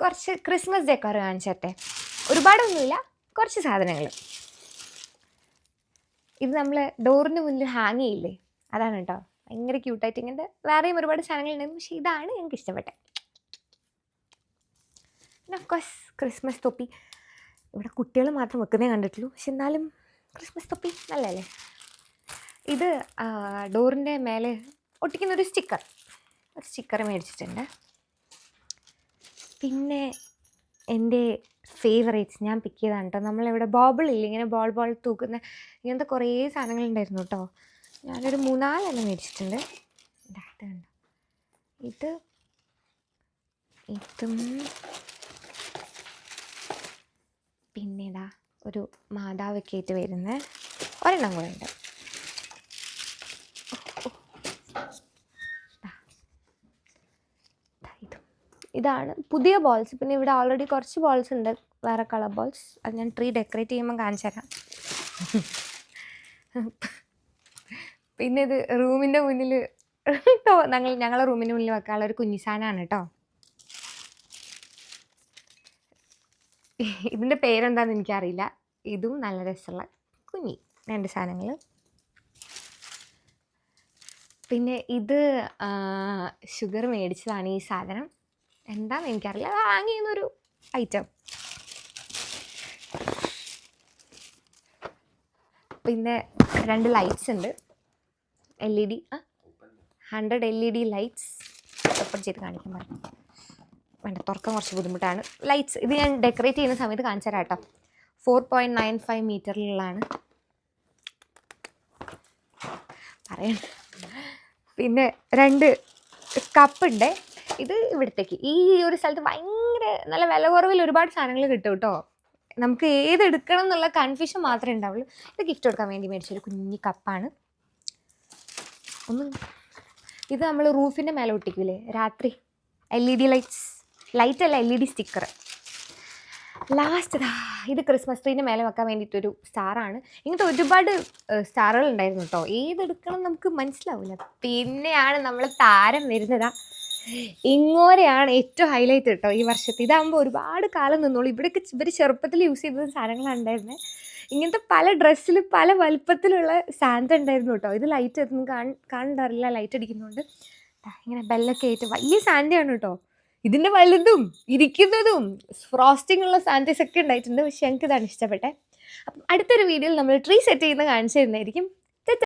കുറച്ച് Christmas decor കാണിച്ചട്ടെ. ഒരുപാടൊന്നുമില്ല കുറച്ച് സാധനങ്ങൾ. ഇത് നമ്മൾ ഡോറിന് മുന്നിൽ ഹാങ് ചെയ്യില്ലേ? അതാണ് കേട്ടോ ഭയങ്കര ക്യൂട്ടായിട്ട് ഇങ്ങനത്തെ വേറെയും ഒരുപാട് സാധനങ്ങളുണ്ടായിരുന്നു പക്ഷേ ഇതാണ് ഞങ്ങൾക്ക് ഇഷ്ടപ്പെട്ടത്. പിന്നെ ഓഫ് കോഴ്സ് ക്രിസ്മസ് തൊപ്പി ഇവിടെ കുട്ടികൾ മാത്രം വെക്കുന്നേ കണ്ടിട്ടുള്ളൂ. പക്ഷെ എന്നാലും ക്രിസ്മസ് തൊപ്പി നല്ലല്ലേ ഇത് ഡോറിന്റെ മേലെ ഒട്ടിക്കുന്ന ഒരു സ്റ്റിക്കർ ഒരു സ്റ്റിക്കർ മേടിച്ചിട്ടുണ്ട്. പിന്നെ എന്റെ ഫേവറേറ്റ്സ് ഞാൻ പിക്ക് ചെയ്താണ് കേട്ടോ നമ്മളിവിടെ ബോബിൾ ഇല്ല? ഇങ്ങനെ ബോൾ ബോൾ തൂക്കുന്ന ഇങ്ങനത്തെ കുറേ സാധനങ്ങളുണ്ടായിരുന്നു കേട്ടോ ഞാനൊരു മൂന്നാലെണ്ണം മേടിച്ചിട്ടുണ്ട്. ഇതാ, കണ്ടോ? ഇത് ഇതും പിന്നെടാ ഒരു മാതാവൊക്കെ ആയിട്ട് വരുന്ന ഒരെണ്ണം കൂടെ ഉണ്ട്. ഇതാണ്. പുതിയ ബോൾസ് പിന്നെ ഇവിടെ ഓൾറെഡി കുറച്ച് ബോൾസ് ഉണ്ട്. വേറെ കളർ ബോൾസ് അത് ഞാൻ ട്രീ ഡെക്കറേറ്റ് ചെയ്യുമ്പോൾ കാണിച്ചു തരാം. പിന്നെ ഇത് റൂമിന്റെ മുന്നിൽ ഞങ്ങൾ ഞങ്ങളെ റൂമിന്റെ മുന്നിൽ വെക്കാനുള്ള ഒരു കുഞ്ഞിസാനാണ് കേട്ടോ ഇതിന്റെ പേരെന്താണെന്ന് എനിക്കറിയില്ല. ഇതും നല്ല രസമുള്ള കുഞ്ഞി രണ്ട് സാധനങ്ങൾ പിന്നെ ഇത് ഷുഗർ മേടിച്ചതാണ് ഈ സാധനം. എന്താണെന്ന് എനിക്കറിയില്ല. അത് വാങ്ങിയെന്നൊരു ഐറ്റം പിന്നെ രണ്ട് ലൈറ്റ്സ് ഉണ്ട്. എൽ ഇ ഡി ആ hundred L E D lights open ചെയ്ത് കാണിക്കാൻ പറഞ്ഞു വേണ്ട തുറക്കാൻ കുറച്ച് ബുദ്ധിമുട്ടാണ്. ലൈറ്റ്സ് ഇത് ഞാൻ ഡെക്കറേറ്റ് ചെയ്യുന്ന സമയത്ത് കാണിച്ചു തരാം കേട്ടോ ഫോർ പോയിന്റ് നയൻ ഫൈവ് മീറ്ററിലുള്ളതാണ് പറയണ്ട. പിന്നെ രണ്ട് കപ്പുണ്ട് ഇത് ഇവിടത്തേക്ക്. ഈ ഒരു സ്ഥലത്ത് ഭയങ്കര നല്ല വില കുറവിൽ ഒരുപാട് സാധനങ്ങൾ കിട്ടും കേട്ടോ നമുക്ക് ഏത് എടുക്കണം എന്നുള്ള കൺഫ്യൂഷൻ മാത്രമേ ഉണ്ടാവുള്ളൂ. ഇത് ഗിഫ്റ്റ് കൊടുക്കാൻ വേണ്ടി മേടിച്ച ഒരു കുഞ്ഞി കപ്പാണ്. ഒന്ന് ഇത് നമ്മൾ റൂഫിന്റെ മേലെ ഒട്ടിക്കൂലേ? രാത്രി L E D lights light അല്ല L E D sticker last ഇത് ക്രിസ്മസ് ട്രീന്റെ മേലെ വെക്കാൻ വേണ്ടിയിട്ടൊരു സ്റ്റാറാണ് ഇങ്ങനത്തെ ഒരുപാട് സ്റ്റാറുകൾ ഉണ്ടായിരുന്നു കേട്ടോ ഏതെടുക്കണം നമുക്ക് മനസ്സിലാവില്ല പിന്നെയാണ് നമ്മൾ താരം വരുന്നതാ. ഇങ്ങോരെയാണ് ഏറ്റവും ഹൈലൈറ്റ് കേട്ടോ ഈ വർഷത്തെ. ഇതാകുമ്പോൾ ഒരുപാട് കാലം നിന്നോളൂ. ഇവിടെയൊക്കെ ഇവർ ചെറുപ്പത്തിൽ യൂസ് ചെയ്ത സാധനങ്ങളാണ് ഉണ്ടായിരുന്നത് ഇങ്ങനത്തെ പല ഡ്രസ്സിൽ പല വലുപ്പത്തിലുള്ള സാൻഡ് ഉണ്ടായിരുന്നു കേട്ടോ ഇത് ലൈറ്റ് ഒന്നും കാണണ്ടാറില്ല ലൈറ്റ് അടിക്കുന്നുണ്ട്. ദാ ഇങ്ങനെ ബെല്ലൊക്കെ ആയിട്ട് വലിയ സാൻഡയാണ് കേട്ടോ ഇതിന്റെ വലുതും ഇരിക്കുന്നതും ഫ്രോസ്റ്റിംഗ് ഉള്ള സാൻഡേസ് ഒക്കെ ഉണ്ടായിട്ടുണ്ട്. പക്ഷെ ഞങ്ങൾക്ക് ഇതാണ് ഇഷ്ടപ്പെട്ടെ. അപ്പം അടുത്തൊരു വീഡിയോയിൽ നമ്മൾ ട്രീ സെറ്റ് ചെയ്യുന്ന കാണിച്ചു തരുന്നതായിരിക്കും.